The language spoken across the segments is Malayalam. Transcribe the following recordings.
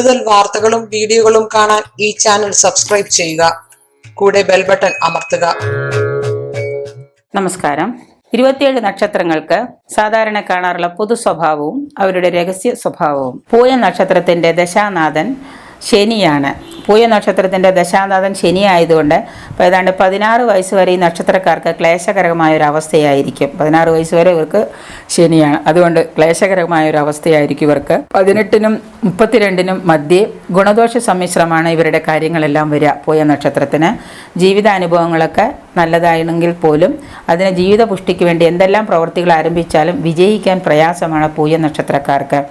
കൂടുതൽ വാർത്തകളും വീഡിയോകളും കാണാൻ ഈ ചാനൽ സബ്സ്ക്രൈബ് ചെയ്യുക. കൂടെ ബെൽ ബട്ടൺ അമർത്തുക. നമസ്കാരം. ഇരുപത്തിയേഴ് നക്ഷത്രങ്ങൾക്ക് സാധാരണ കാണാറുള്ള പൊതു സ്വഭാവവും അവരുടെ രഹസ്യ സ്വഭാവവും. പൂയ നക്ഷത്രത്തിന്റെ ദശാനാഥൻ ശനിയാണ്. പൂയ നക്ഷത്രത്തിന്റെ ദശാനാഥൻ ശനി ആയതുകൊണ്ട് ഇപ്പോൾ ഏതാണ്ട് പതിനാറ് വയസ്സ് വരെ ഈ നക്ഷത്രക്കാർക്ക് ക്ലേശകരമായ ഒരു അവസ്ഥയായിരിക്കും പതിനാറ് വയസ്സ് വരെ ഇവർക്ക് ശനിയാണ്. അതുകൊണ്ട് ക്ലേശകരമായ ഒരു അവസ്ഥയായിരിക്കും ഇവർക്ക്. പതിനെട്ടിനും മുപ്പത്തിരണ്ടിനും മധ്യേ ഗുണദോഷ സമ്മിശ്രമാണ് ഇവരുടെ കാര്യങ്ങളെല്ലാം വരിക പൂയ നക്ഷത്രത്തിന്. ജീവിതാനുഭവങ്ങളൊക്കെ നല്ലതാണെങ്കിൽ പോലും അതിന് ജീവിത പുഷ്ടിക്ക് വേണ്ടി എന്തെല്ലാം പ്രവൃത്തികൾ ആരംഭിച്ചാലും വിജയിക്കാൻ പ്രയാസമാണ് പൂയ നക്ഷത്രക്കാർക്ക്.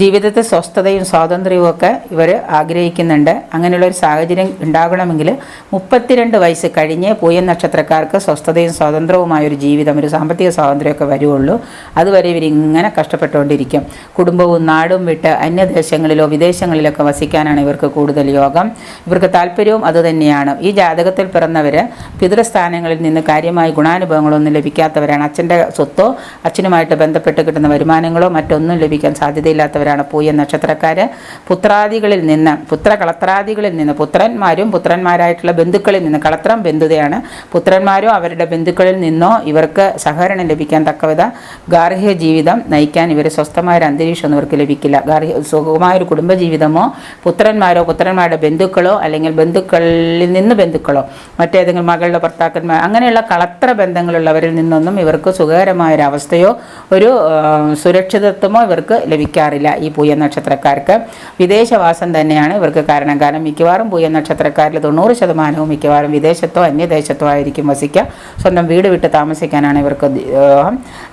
ജീവിതത്തിൽ സ്വസ്ഥതയും സ്വാതന്ത്ര്യവും ഒക്കെ ഇവർ ആഗ്രഹിക്കുന്നുണ്ട്. അങ്ങനെയുള്ള ഒരു സാഹചര്യം ഉണ്ടാകണമെങ്കിൽ മുപ്പത്തിരണ്ട് വയസ്സ് കഴിഞ്ഞ് പൂയൻ നക്ഷത്രക്കാർക്ക് സ്വസ്ഥതയും സ്വാതന്ത്ര്യവുമായ ഒരു ജീവിതം ഒരു സാമ്പത്തിക സ്വാതന്ത്ര്യമൊക്കെ വരുള്ളൂ അതുവരെ ഇവരിങ്ങനെ കഷ്ടപ്പെട്ടുകൊണ്ടിരിക്കും. കുടുംബവും നാടും വിട്ട് അന്യദേശങ്ങളിലോ വിദേശങ്ങളിലൊക്കെ വസിക്കാനാണ് ഇവർക്ക് കൂടുതൽ യോഗം. ഇവർക്ക് താല്പര്യവും അതുതന്നെയാണ് ഈ ജാതകത്തിൽ പിറന്നവർ പിതൃസ്ഥാനങ്ങളിൽ നിന്ന് കാര്യമായ ഗുണാനുഭവങ്ങളൊന്നും ലഭിക്കാത്തവരാണ്. അച്ഛന്റെ സ്വത്തോ അച്ഛനുമായിട്ട് ബന്ധപ്പെട്ട് കിട്ടുന്ന വരുമാനങ്ങളോ മറ്റൊന്നും ലഭിക്കാൻ സാധ്യതയില്ലാത്തവരാണ് പൂയ നക്ഷത്രക്കാർ പുത്രാദികളിൽ നിന്ന് പുത്രകളത്രാദികളിൽ നിന്ന് പുത്രന്മാരും പുത്രന്മാരായിട്ടുള്ള ബന്ധുക്കളിൽ നിന്ന് കളത്രം ബന്ധുതയാണ്. പുത്രന്മാരോ അവരുടെ ബന്ധുക്കളിൽ നിന്നോ ഇവർക്ക് സഹകരണം ലഭിക്കാൻ തക്കവിധ ഗാർഹിക ജീവിതം നയിക്കാൻ ഇവർ സ്വസ്ഥമായ ഒരു അന്തരീക്ഷമൊന്നും ഇവർക്ക് ലഭിക്കില്ല. ഗാർഹിക സുഖമായ ഒരു കുടുംബജീവിതമോ പുത്രന്മാരോ പുത്രന്മാരുടെ ബന്ധുക്കളോ അല്ലെങ്കിൽ ബന്ധുക്കളിൽ നിന്ന് ബന്ധുക്കളോ മറ്റേതെങ്കിലും മകളുടെ ഭർത്താക്കന്മാർ അങ്ങനെയുള്ള കളത്ര ബന്ധങ്ങളുള്ളവരിൽ നിന്നൊന്നും ഇവർക്ക് സുഖകരമായ ഒരു അവസ്ഥയോ ഒരു സുരക്ഷിതത്വമോ ഇവർക്ക് ലഭിക്കാറില്ല. ഈ പൂയ നക്ഷത്രക്കാർക്ക്. വിദേശവാസം തന്നെയാണ്. ഇവർക്ക് കാരണം കാരണം മിക്കവാറും പൂയ നക്ഷത്രക്കാരിൽ തൊണ്ണൂറ് ശതമാനവും മിക്കവാറും വിദേശത്തോ അന്യദേശത്തോ ആയിരിക്കും വസിക്കുക. സ്വന്തം വീട് വിട്ട് താമസിക്കാനാണ് ഇവർക്ക്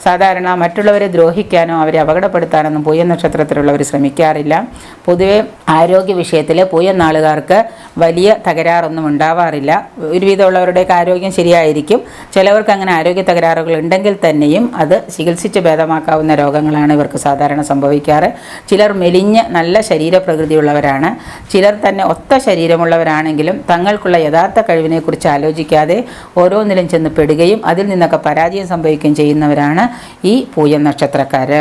സാധാരണ മറ്റുള്ളവരെ ദ്രോഹിക്കാനോ അവരെ അപകടപ്പെടുത്താനൊന്നും പൂയ നക്ഷത്രത്തിലുള്ളവർ ശ്രമിക്കാറില്ല. പൊതുവെ ആരോഗ്യ വിഷയത്തിൽ പോയ നാളുകാർക്ക് വലിയ തകരാറൊന്നും ഉണ്ടാവാറില്ല. ഒരുവിധമുള്ളവരുടെയൊക്കെ ആരോഗ്യം ശരിയായിരിക്കും. ചിലവർക്ക് അങ്ങനെ ആരോഗ്യ തകരാറുകൾ ഉണ്ടെങ്കിൽ തന്നെയും അത് ചികിത്സിച്ച് ഭേദമാക്കാവുന്ന രോഗങ്ങളാണ് ഇവർക്ക് സാധാരണ സംഭവിക്കാറ്. ചിലർ മെലിഞ്ഞ് നല്ല ശരീരപ്രകൃതിയുള്ളവരാണ്. ചിലർ തന്നെ ഒത്ത ശരീരമുള്ളവരാണെങ്കിലും തങ്ങൾക്കുള്ള യഥാർത്ഥ കഴിവിനെക്കുറിച്ച് ആലോചിക്കാതെ ഓരോന്നിലും ചെന്ന് പെടുകയും അതിൽ നിന്നൊക്കെ പരാജയം സംഭവിക്കുകയും ചെയ്യുന്നവരാണ് ഈ പൂയം നക്ഷത്രക്കാർ